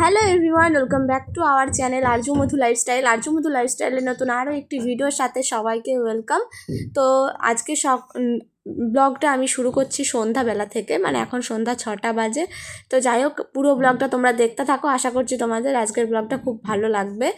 Hello everyone welcome back to our channel Arju Madhu lifestyle Arju Madhu লাইফস্টাইলের নতুন আরও একটি ভিডিওর সাথে সবাইকে ওয়েলকাম তো আজকে সক ব্লগটা আমি শুরু করছি সন্ধ্যাবেলা থেকে মানে এখন সন্ধ্যা ছটা বাজে। তো যাই হোক, পুরো ব্লগটা তোমরা দেখতে থাকো। আশা করছি তোমাদের আজকের ব্লগটা খুব ভালো লাগবে।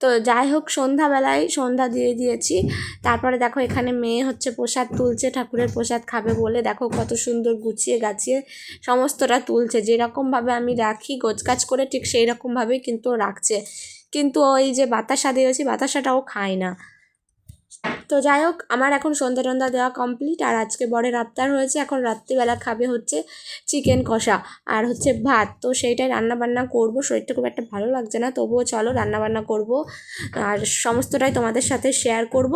তো যাই হোক, সন্ধ্যাবেলায় সন্ধ্যা দিয়ে দিয়েছি। তারপরে দেখো এখানে মেয়ে হচ্ছে প্রসাদ তুলছে, ঠাকুরের প্রসাদ খাবে বলে। দেখো কত সুন্দর গুছিয়ে গাছিয়ে সমস্তটা তুলছে। যেরকমভাবে আমি রাখি, গোছগাছ করে ঠিক সেই রকমভাবেই কিন্তু রাখছে। কিন্তু ওই যে বাতাসা দিয়েছি বাতাসাটাও খায় না। তো যাই হোক আমার এখন সন্ধ্যা টন্ধা দেওয়া কমপ্লিট আর আজকে বরের আবদার হয়েছে এখন রাত্রিবেলা খাবে হচ্ছে চিকেন কষা আর হচ্ছে ভাত। তো সেইটাই রান্না বান্না করব শরীরটা খুব একটা ভালো লাগছে না তবুও চলো রান্না বান্না করব। আর সমস্তটাই তোমাদের সাথে শেয়ার করব।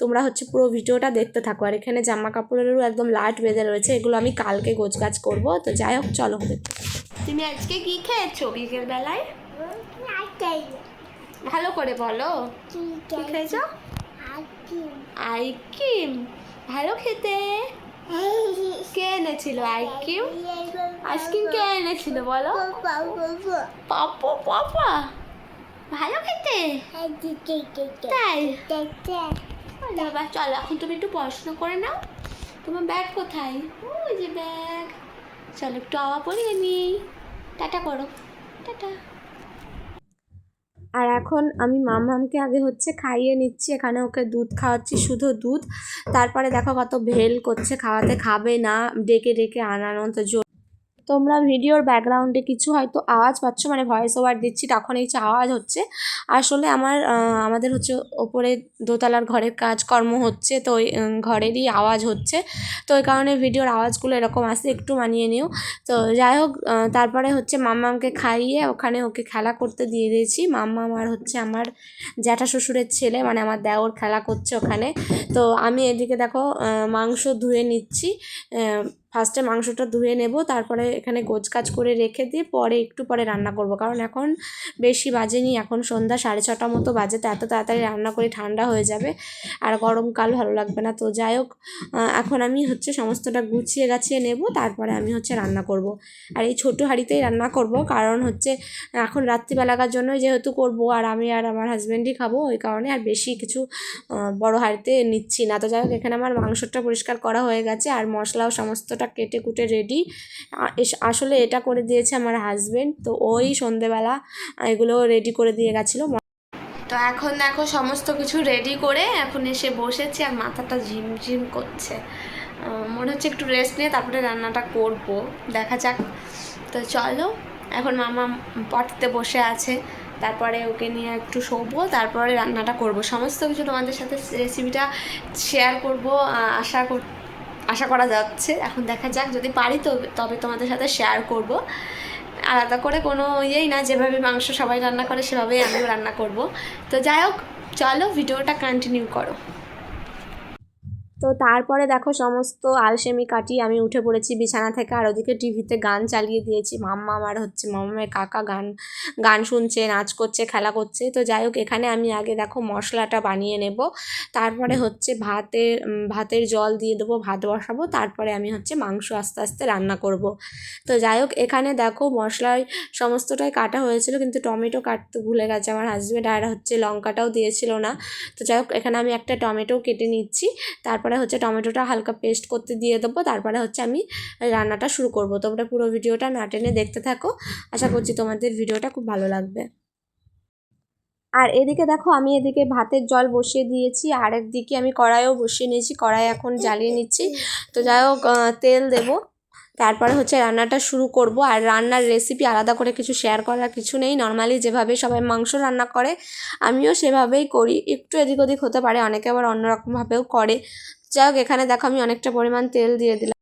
তোমরা হচ্ছে পুরো ভিডিওটা দেখতে থাকো। আর এখানে জামা কাপড়েরও একদম লাট বেঁধে রয়েছে এগুলো আমি কালকে গোছগাছ করব। তো যাই হোক চলো দেখতে তুমি আজকে কি খেয়েছো বিকেল বেলায় ভালো করে বলো। কি খেয়েছো? আইসক্রিম ভালো খেতে? কে এনেছিল আইসক্রিম আইসক্রিম কে এনেছিল বলো? পাপা পাপা। ভালো খেতে? তাই? বাবা চলো, এখন তুমি একটু পড়াশোনা করে নাও। তোমার ব্যাগ কোথায়? ওই যে ব্যাগ। চলো একটু আওয়া পড়িয়ে নি টাটা করো। টাটা। আর এখন আমি মামামকে আগে হচ্ছে খাইয়ে নিচ্ছি, এখানে ওকে দুধ খাওয়াচ্ছি, শুধু দুধ। তারপরে দেখো কত ভেল করছে, খাওয়াতে খাবে না, ডেকে ডেকে আনানো তো জোর তোমরা ভিডিওর ব্যাকগ্রাউন্ডে কিছু হয়তো আওয়াজ পাচ্ছ মানে ভয়েস ওভার দিচ্ছি, তখন এই আওয়াজ হচ্ছে। আসলে আমার আমাদের হচ্ছে ওপরে দোতলার ঘরের কাজকর্ম হচ্ছে, তো ওই ঘরেরই আওয়াজ হচ্ছে। তো ওই কারণে ভিডিওর আওয়াজগুলো এরকম আসে একটু মানিয়ে নিও। তো যাই হোক তারপরে হচ্ছে মাম্মামকে খাইয়ে ওখানে ওকে খেলা করতে দিয়ে দিয়েছি। মাম্মা আমার হচ্ছে আমার জ্যাঠা শ্বশুরের ছেলে মানে আমার দেওর খেলা করছে ওখানে। তো আমি এদিকে দেখো মাংস ধুয়ে নিচ্ছি ফার্স্টে মাংসটা ধুয়ে নেব, তারপরে এখানে গোছকাজ করে রেখে দিয়ে পরে একটু পরে রান্না করব। কারণ এখন বেশি বাজেনি, এখন সন্ধ্যা সাড়ে ছটা মতো বাজে, তো এত তাড়াতাড়ি রান্না করে ঠান্ডা হয়ে যাবে আর গরমকাল ভালো লাগবে না। তো যাই হোক এখন আমি হচ্ছে সমস্তটা গুছিয়ে গাছিয়ে নেব, তারপরে আমি হচ্ছে রান্না করব। আর এই ছোটো হাঁড়িতেই রান্না করব, কারণ হচ্ছে এখন রাত্রিবেলাকার জন্যই যেহেতু করব, আর আমি আর আমার হাজব্যান্ডই খাব, ওই কারণে আর বেশি কিছু বড় হাঁড়িতে নিচ্ছি না। তো যাই হোক, এখানে আমার মাংসটা পরিষ্কার করা হয়ে গেছে, আর মশলাও সমস্তটা কেটে কুটে রেডি আসলে এটা করে দিয়েছে আমার হাজব্যান্ড তো ওই সন্ধেবেলা এগুলো রেডি করে দিয়ে গেছিল। তো এখন দেখো সমস্ত কিছু রেডি করে এখন এসে বসেছি আর মাথাটা ঝিমঝিম করছে। মনে হচ্ছে একটু রেস্ট নিয়ে তারপরে রান্নাটা করব। দেখা যাক। তো চলো, এখন মামা পটতে বসে আছে। তারপরে ওকে নিয়ে একটু শোবো, তারপরে রান্নাটা করব। সমস্ত কিছু তোমাদের সাথে রেসিপিটা শেয়ার করব আশা কর আশা করা যাচ্ছে। এখন দেখা যাক, যদি পারি তো তবে তোমাদের সাথে শেয়ার করব। আলাদা করে কোনো ইয়েই না, যেভাবে মাংস সবাই রান্না করে সেভাবেই আমিও রান্না করব। তো যাই হোক, চলো ভিডিওটা কন্টিনিউ করো। তো তারপরে দেখো সমস্ত আলসেমি কাটিয়ে আমি উঠে পড়েছি বিছানা থেকে, আর ওদিকে টিভিতে গান চালিয়ে দিয়েছি। মাম্মা আমার হচ্ছে মামামের কাকা গান গান শুনছে, নাচ করছে, খেলা করছে। তো যাই হোক, এখানে আমি আগে দেখো মশলাটা বানিয়ে নেব। তারপরে হচ্ছে ভাতের ভাতের জল দিয়ে দেবো, ভাত বসাবো। তারপরে আমি হচ্ছে মাংস আস্তে আস্তে রান্না করব। তো যাই হোক, এখানে দেখো মশলায় সমস্তটাই কাটা হয়েছিল, কিন্তু টমেটো কাটতে ভুলে গেছে আমার হাজব্যান্ড আর হচ্ছে লঙ্কাটাও দিয়েছিল না। তো যাই হোক, এখানে আমি একটা টমেটো কেটে নিচ্ছি। তারপরে হচ্ছে টমেটোটা হালকা পেস্ট করতে দিয়ে দেবো, তারপরে হচ্ছে আমি রান্নাটা শুরু করব। তোমরা পুরো ভিডিওটা না টেনে দেখতে থাকো, আশা করছি তোমাদের ভিডিওটা খুব ভালো লাগবে। আর এদিকে দেখো, আমি এদিকে ভাতের জল বসিয়ে দিয়েছি, আর একদিকে আমি কড়াইও বসিয়ে নিয়েছি, কড়াই এখন জ্বালিয়ে নিচ্ছি। তো যাই হোক তেল দেবো, তারপরে হচ্ছে রান্নাটা শুরু করব। আর রান্নার রেসিপি আলাদা করে কিছু শেয়ার করার কিছু নেই। নর্মালি যেভাবে সবাই মাংস রান্না করে, আমিও সেভাবেই করি। একটু এদিক ওদিক হতে পারে, অনেকে আবার অন্যরকমভাবেও করে। যাই হোক এখানে দেখো আমি অনেকটা পরিমাণ তেল দিয়ে দিলাম।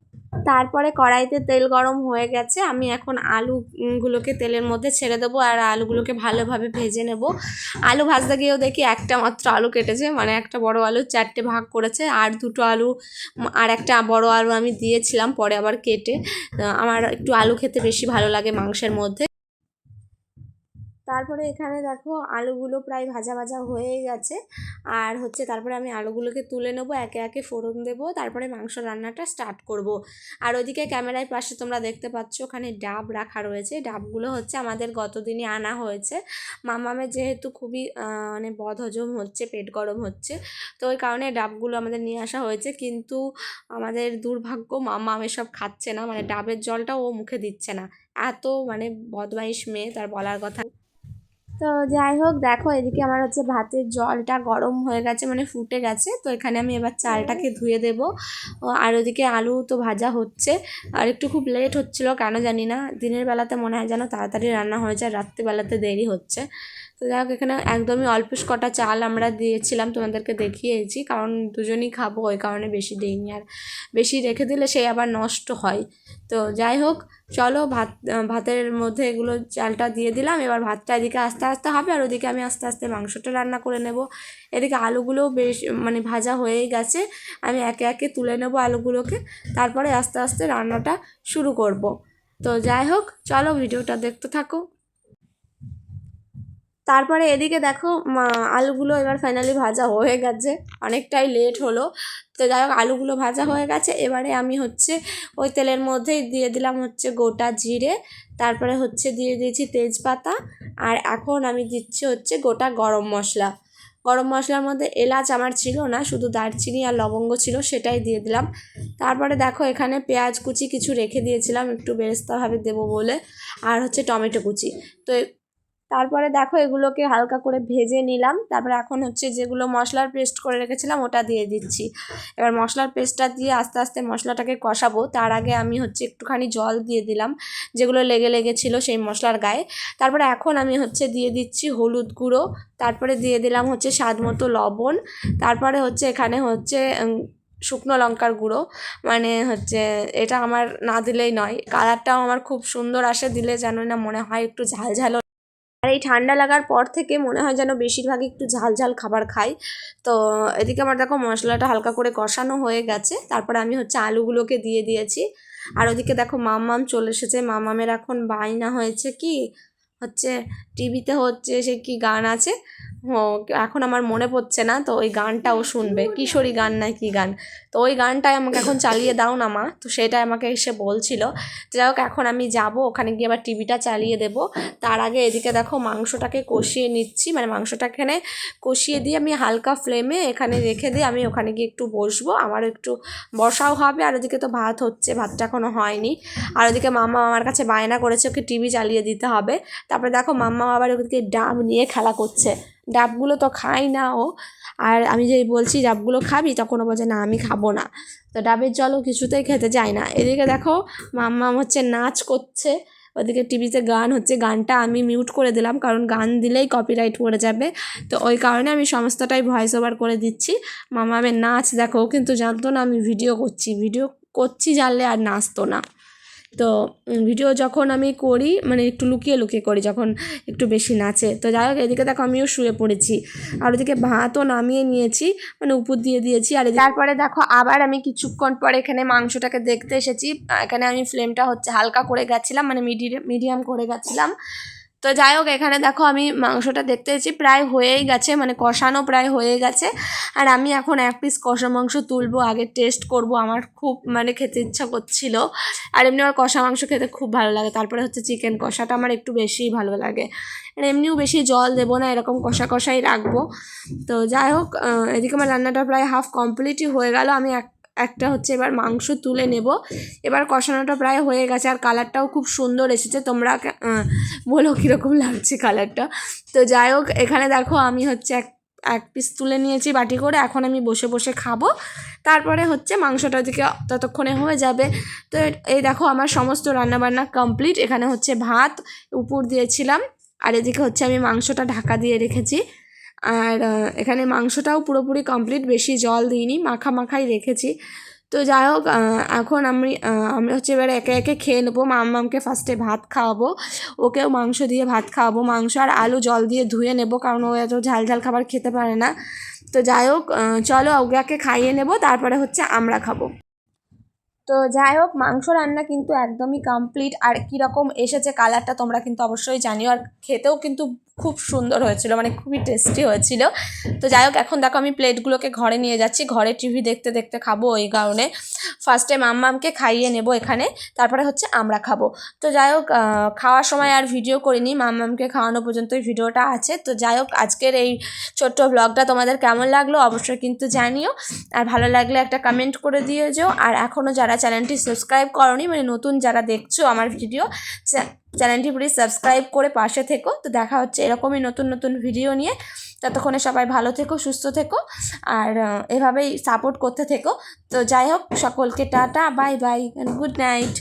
তারপরে কড়াইতে তেল গরম হয়ে গেছে, আমি এখন আলুগুলোকে তেলের মধ্যে ছেড়ে দেবো আর আলুগুলোকে ভালোভাবে ভেজে নেব। আলু ভাজতে গিয়েও দেখি একটা মাত্র আলু কেটেছে মানে একটা বড় আলু চারটে ভাগ করেছে, আর দুটো আলু, আর একটা বড় আলু আমি দিয়েছিলাম, পরে আবার কেটে। আমার একটু আলু খেতে বেশি ভালো লাগে মাংসের মধ্যে। তারপরে এখানে দেখো আলুগুলো প্রায় ভাজা ভাজা হয়ে গেছে। আর হচ্ছে তারপরে আমি আলুগুলোকে তুলে নেব, একে একে ফোড়ন দেবো, তারপরে মাংস রান্নাটা স্টার্ট করব। আর ওদিকে ক্যামেরায় পাশে তোমরা দেখতে পাচ্ছ ওখানে ডাব রাখা রয়েছে। ডাবগুলো হচ্ছে আমাদের গতদিনই আনা হয়েছে। মামামের যেহেতু খুবই মানে বদহজম হচ্ছে, পেট গরম হচ্ছে, তো ওই কারণে ডাবগুলো আমাদের নিয়ে আসা হয়েছে। কিন্তু আমাদের দুর্ভাগ্য মামাম এসব খাচ্ছে না মানে ডাবের জলটা ও মুখে দিচ্ছে না। এত মানে বদমাইশ মেয়ে তার বলার কথা। তো যাই হোক, দেখো এদিকে আমার হচ্ছে ভাতের জলটা গরম হয়ে গেছে মানে ফুটে গেছে। তো এখানে আমি এবার চালটাকে ধুয়ে দেবো। আর ওদিকে আলু তো ভাজা হচ্ছে। আর একটু খুব লেট হচ্ছিল, কেন জানি না। দিনের বেলাতে মনে হয় যেন তাড়াতাড়ি রান্না হয়ে যায় রাত্রিবেলাতে দেরি হচ্ছে। তো যাই হোক এখানে একদমই অল্প কটা চাল আমরা দিয়েছিলাম, তোমাদেরকে দেখিয়েছি, কারণ দুজনই খাব, ওই কারণে বেশি দিইনি। আর বেশি রেখে দিলে সেই আবার নষ্ট হয়। তো যাই হোক, চলো ভাত ভাতের মধ্যে এগুলো চালটা দিয়ে দিলাম। এবার ভাতটা এদিকে আস্তে আস্তে হবে, আর ওদিকে আমি আস্তে আস্তে মাংসটা রান্না করে নেব। এদিকে আলুগুলোও বেশ মানে ভাজা হয়েই গেছে। আমি একে একে তুলে নেব আলুগুলোকে, তারপরে আস্তে আস্তে রান্নাটা শুরু করব। তো যাই হোক, চলো ভিডিওটা দেখতে থাকো। তারপরে এদিকে দেখো আলুগুলো এবার ফাইনালি ভাজা হয়ে গেছে। অনেকটাই লেট হলো। তো যাই হোক, আলুগুলো ভাজা হয়ে গেছে। এবারে আমি হচ্ছে ওই তেলের মধ্যেই দিয়ে দিলাম হচ্ছে গোটা জিরে, তারপরে হচ্ছে দিয়ে দিয়েছি তেজপাতা, আর এখন আমি দিচ্ছি হচ্ছে গোটা গরম মশলা। গরম মশলার মধ্যে এলাচ আমার ছিল না, শুধু দারচিনি আর লবঙ্গ ছিল, সেটাই দিয়ে দিলাম। তারপরে দেখো, এখানে পেঁয়াজ কুচি কিছু রেখে দিয়েছিলাম, একটু বেরেস্তাভাবে দেবো বলে, আর হচ্ছে টমেটো কুচি। তো তারপরে দেখো এগুলোকে হালকা করে ভেজে নিলাম। তারপরে এখন হচ্ছে যেগুলো মশলার পেস্ট করে রেখেছিলাম ওটা দিয়ে দিচ্ছি। এবার মশলার পেস্টটা দিয়ে আস্তে আস্তে মশলাটাকে কষাবো। তার আগে আমি হচ্ছে একটুখানি জল দিয়ে দিলাম। যেগুলো লেগে লেগেছিলো সেই মশলার গায়ে। তারপরে এখন আমি হচ্ছে দিয়ে দিচ্ছি হলুদ গুঁড়ো। তারপরে দিয়ে দিলাম হচ্ছে স্বাদ মতো লবণ। তারপরে হচ্ছে এখানে হচ্ছে শুকনো লঙ্কার গুঁড়ো। মানে হচ্ছে এটা আমার না দিলেই নয়। কালারটাও আমার খুব সুন্দর আসে। দিলে যেন না মনে হয় একটু ঝাল ঝাল আর এই ঠান্ডা লাগার পর থেকে মনে হয় যেন বেশিরভাগই একটু ঝাল ঝাল খাবার খাই। তো এদিকে আমার দেখো মশলাটা হালকা করে কষানো হয়ে গেছে। তারপরে আমি হচ্ছে আলুগুলোকে দিয়ে দিয়েছি। আর ওদিকে দেখো মামাম চলে এসেছে। মামামের এখন বাইনা হয়েছে কি? হচ্ছে টিভিতে হচ্ছে সে কি গান আছে? ও, এখন আমার মনে পড়ছে না, তো ওই গানটা ও শুনবে। কিশোরী গান না কি গান? তো ওই গানটাই আমাকে এখন চালিয়ে দাও না মা। তো সেটাই আমাকে এসে বলছিল যাই হোক, এখন আমি যাব, ওখানে গিয়ে আবার টিভিটা চালিয়ে দেব। তার আগে এদিকে দেখো মাংসটাকে কষিয়ে নিচ্ছি মানে মাংসটা এখানে কষিয়ে দিয়ে আমি হালকা ফ্লেমে এখানে রেখে দিয়ে আমি ওখানে গিয়ে একটু বসবো। আমারও একটু বসাও হবে, আর ওদিকে তো ভাত হচ্ছে, ভাতটা এখনও হয়নি। আর ওদিকে মাম্মা আমার কাছে বায়না করেছে, ওকে টিভি চালিয়ে দিতে হবে। তারপরে দেখো মাম্মা আবার ওদিকে ডাব নিয়ে খেলা করছে। ডাবগুলো তো খাই না ও। আর আমি যেই বলছি ডাবগুলো খাবি তখন বলছে, না, আমি খাব না। তো ডাবের জলও কিছুতেই খেতে চায় না। এদিকে দেখো মাম্মা হচ্ছে নাচ করছে। ওদিকে টিভিতে গান হচ্ছে। গানটা আমি মিউট করে দিলাম, কারণ গান দিলেই কপিরাইট পড়ে যাবে। তো ওই কারণে আমি সমস্তটাই ভয়েস ওভার করে দিচ্ছি। মামামের নাচ দেখো কিন্তু জানতো না আমি ভিডিও করছি। ভিডিও করছি জানলে আর নাচতো না। তো ভিডিও যখন আমি করি মানে একটু লুকিয়ে লুকিয়ে করি, যখন একটু বেশি নাচে। তো যাই হোক, এদিকে দেখো আমিও শুয়ে পড়েছি। আর ওদিকে ভাতও নামিয়ে নিয়েছি মানে উপর দিয়ে দিয়েছি, আর তারপরে দেখো, আবার আমি কিছুক্ষণ পরে এখানে মাংসটাকে দেখতে এসেছি। এখানে আমি ফ্লেমটা হচ্ছে হালকা করে গেছিলাম মানে মিডিয়াম করে গেছিলাম। তো যাই হোক এখানে দেখো আমি মাংসটা দেখতে এসেছি প্রায় হয়েই গেছে মানে কষানো প্রায় হয়ে গেছে। আর আমি এখন এক পিস কষা মাংস তুলবো, আগে টেস্ট করব, আমার খুব মানে খেতে ইচ্ছা করছিল। আর এমনি আমার কষা মাংস খেতে খুব ভালো লাগে, তারপরে হচ্ছে চিকেন কষাটা আমার একটু বেশিই ভালো লাগে। আর এমনিও বেশি জল দেবো না, এরকম কষা কষাই রাখব। তো যাই হোক এদিকে আমার রান্নাটা প্রায় হাফ কমপ্লিটই হয়ে গেল, আমি এক একটা হচ্ছে এবার মাংস তুলে নেব। এবার কষানোটা প্রায় হয়ে গেছে আর কালারটাও খুব সুন্দর এসেছে। তোমরা বলো কীরকম লাগছে কালারটা। তো যাই হোক, এখানে দেখো আমি হচ্ছে এক এক পিস তুলে নিয়েছি বাটি করে। এখন আমি বসে বসে খাব। তারপরে হচ্ছে মাংসটা দিকে ততক্ষণে হয়ে যাবে। তো এই দেখো আমার সমস্ত রান্নাবান্না কমপ্লিট। এখানে হচ্ছে ভাত, উপর দিয়েছিলাম। আর এদিকে হচ্ছে আমি মাংসটা ঢাকা দিয়ে রেখেছি। আর এখানে মাংসটাও পুরোপুরি কমপ্লিট বেশি জল দিইনি মাখা মাখাই রেখেছি। তো যাই হোক এখন আমি আমি হচ্ছে এবারে একে একে খেয়ে নেব। মাম্মামকে ফার্স্টে ভাত খাওয়াবো। ওকেও মাংস দিয়ে ভাত খাওয়াবো। মাংস আর আলু জল দিয়ে ধুয়ে নেব, কারণ ও এত ঝাল ঝাল খাবার খেতে পারে না। তো যাই হোক চলো ওকে খাইয়ে নেব, তারপরে হচ্ছে আমরা খাব। তো যাই হোক, মাংস রান্না কিন্তু একদমই কমপ্লিট আর কীরকম এসেছে কালারটা তোমরা কিন্তু অবশ্যই জানিও। আর খেতেও কিন্তু খুব সুন্দর হয়েছিল মানে খুবই টেস্টি হয়েছিল। তো যাই হোক, এখন দেখো আমি প্লেটগুলোকে ঘরে নিয়ে যাচ্ছি। ঘরে টিভি দেখতে দেখতে খাব ওই কারণে। ফার্স্টে মাম্মামকে খাইয়ে নেব এখানে, তারপরে হচ্ছে আমরা খাব। তো যাই হোক খাওয়ার সময় আর ভিডিও করিনি, মাম্মামকে খাওয়ানো পর্যন্তই ভিডিওটা আছে। তো যাই হোক, আজকের এই ছোট্ট ব্লগটা তোমাদের কেমন লাগল অবশ্যই কিন্তু জানিও। আর ভালো লাগলে একটা কমেন্ট করে দিয়ে যেও। আর এখনও যারা চ্যানেলটি সাবস্ক্রাইব করনি মানে নতুন যারা দেখছ আমার ভিডিও চ্যানেলটি প্লিজ সাবস্ক্রাইব করে পাশে থেকো। তো দেখা হচ্ছে এরকমই নতুন নতুন ভিডিও নিয়ে। ততক্ষণে সবাই ভালো থেকো, সুস্থ থেকো, আর এভাবেই সাপোর্ট করতে থেকো। তো যাই হোক, সকলকে tata bye bye good night